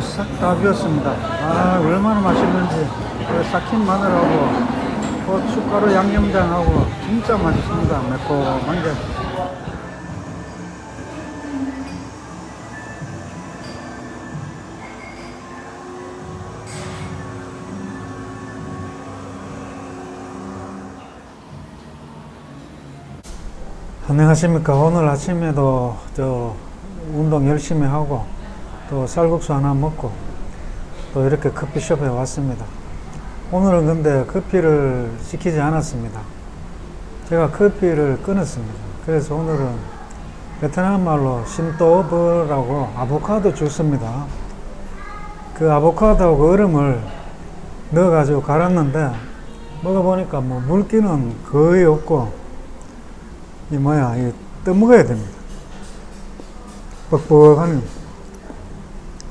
싹 다 비웠습니다. 아, 얼마나 맛있는지. 그 삭힌 마늘하고, 고춧가루 양념장하고, 진짜 맛있습니다. 매콤한 게. 안녕하십니까. 오늘 아침에도 저 운동 열심히 하고 또 쌀국수 하나 먹고 또 이렇게 커피숍에 왔습니다. 오늘은 근데 커피를 시키지 않았습니다. 제가 커피를 끊었습니다. 그래서 오늘은 베트남 말로 신또버라고 아보카도 주스입니다. 그 아보카도하고 얼음을 넣어가지고 갈았는데 먹어보니까 뭐 물기는 거의 없고 이 뭐야, 이 떠먹어야 됩니다. 뻑뻑하니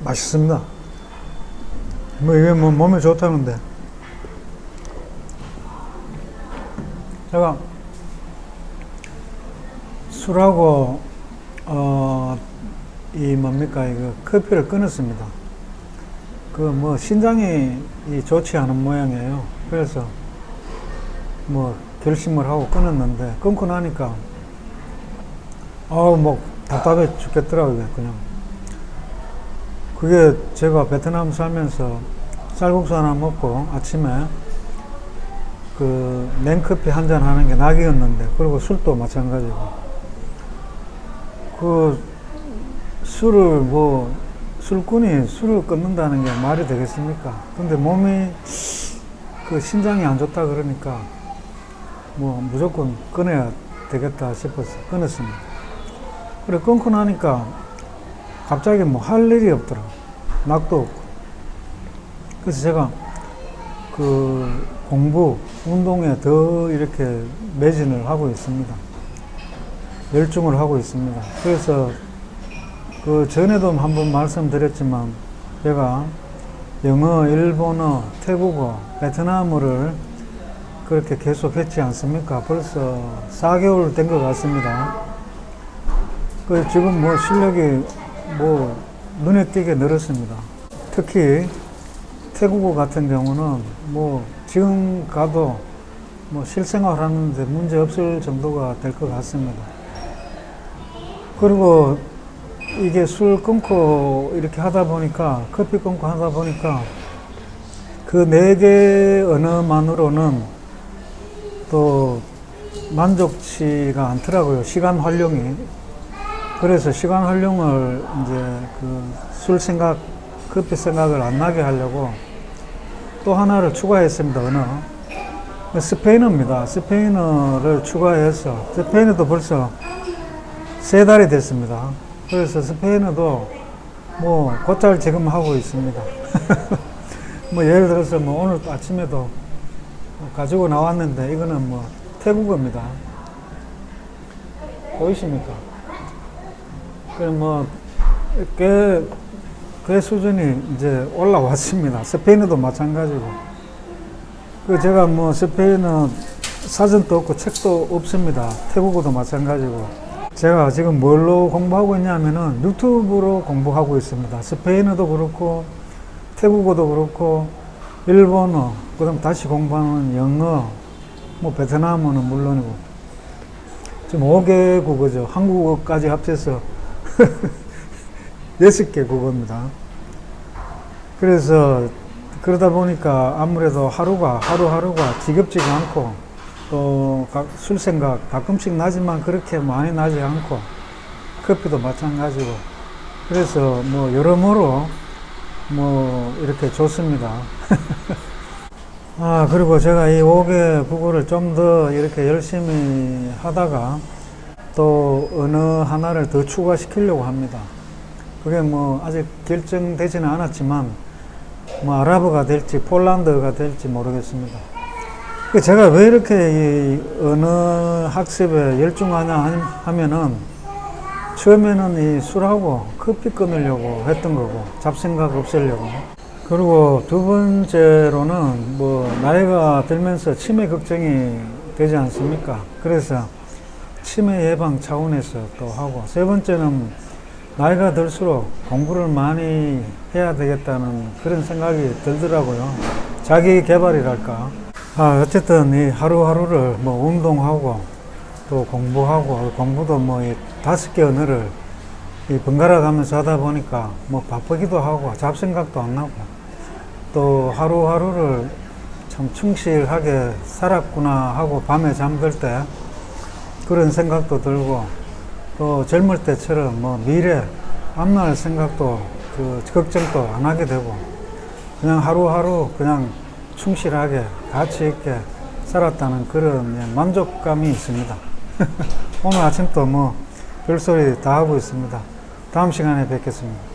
맛있습니다. 뭐 이게 뭐 몸에 좋다는데 제가 술하고 어 이 뭡니까 이거 커피를 끊었습니다. 그 뭐 신장이 이 좋지 않은 모양이에요. 그래서 뭐 결심을 하고 끊었는데 끊고 나니까 아우 뭐 답답해 죽겠더라고요 그냥 그게 제가 베트남 살면서 쌀국수 하나 먹고 아침에 그 냉커피 한 잔 하는 게 낙이었는데 그리고 술도 마찬가지고 그 술을 뭐 술꾼이 술을 끊는다는 게 말이 되겠습니까 근데 몸이 그 신장이 안 좋다 그러니까 뭐 무조건 끊어야 되겠다 싶어서 끊었습니다. 그래 끊고 나니까 갑자기 뭐 할 일이 없더라. 낙도 없고. 그래서 제가 그 공부, 운동에 더 이렇게 매진을 하고 있습니다. 열중을 하고 있습니다. 그래서 그 전에도 한번 말씀드렸지만 제가 영어, 일본어, 태국어, 베트남어를 그렇게 계속 했지 않습니까? 벌써 4개월 된 것 같습니다. 그 지금 뭐 실력이 뭐 눈에 띄게 늘었습니다. 특히 태국어 같은 경우는 뭐 지금 가도 뭐 실생활 하는데 문제 없을 정도가 될 것 같습니다. 그리고 이게 술 끊고 이렇게 하다 보니까 커피 끊고 하다 보니까 그 네개 언어만으로는 또 만족치가 않더라고요. 시간 활용이. 그래서 시간 활용을 이제 그 술 생각, 커피 생각을 안 나게 하려고 또 하나를 추가했습니다. 언어. 스페인어입니다. 스페인어를 추가해서 스페인어도 벌써 세 달이 됐습니다. 그래서 스페인어도 뭐 곧잘 지금 하고 있습니다. 뭐 예를 들어서 뭐 오늘 아침에도 가지고 나왔는데 이거는 뭐 태국어입니다. 보이십니까? 그뭐꽤 그 수준이 이제 올라왔습니다. 스페인어도 마찬가지고. 그 제가 뭐 스페인어 사전도 없고 책도 없습니다. 태국어도 마찬가지고. 제가 지금 뭘로 공부하고 있냐면은 유튜브로 공부하고 있습니다. 스페인어도 그렇고 태국어도 그렇고 일본어, 그 다음 다시 공부하는 영어, 뭐 베트남어는 물론이고 지금 5개 국어죠. 한국어까지 합쳐서 6개 국어입니다. 그래서 그러다 보니까 아무래도 하루가 하루하루가 지겹지가 않고 또 술 생각 가끔씩 나지만 그렇게 많이 나지 않고 커피도 마찬가지고 그래서 뭐 여러모로 뭐 이렇게 좋습니다. 아 그리고 제가 이 5개 국어를 좀 더 이렇게 열심히 하다가 또 어느 하나를 더 추가시키려고 합니다. 그게 뭐 아직 결정되지는 않았지만 뭐 아랍어가 될지 폴란드어가 될지 모르겠습니다. 그 제가 왜 이렇게 이 언어 학습에 열중하냐 하면은 처음에는 이 술하고 커피 끊으려고 했던 거고 잡생각 없애려고 그리고 두 번째로는 뭐 나이가 들면서 치매 걱정이 되지 않습니까? 그래서 치매 예방 차원에서 또 하고 세 번째는 나이가 들수록 공부를 많이 해야 되겠다는 그런 생각이 들더라고요. 자기 개발이랄까. 아, 어쨌든 이 하루하루를 뭐 운동하고 또 공부하고 공부도 뭐이 다섯 개 언어를 이 번갈아 가면서 하다 보니까 뭐 바쁘기도 하고 잡생각도 안 나고 또 하루하루를 참 충실하게 살았구나 하고 밤에 잠들 때 그런 생각도 들고 또 젊을 때처럼 뭐 미래 앞날 생각도 그 걱정도 안 하게 되고 그냥 하루하루 그냥 충실하게 가치 있게 살았다는 그런 예, 만족감이 있습니다. 오늘 아침도 뭐 별소리 다 하고 있습니다. 다음 시간에 뵙겠습니다.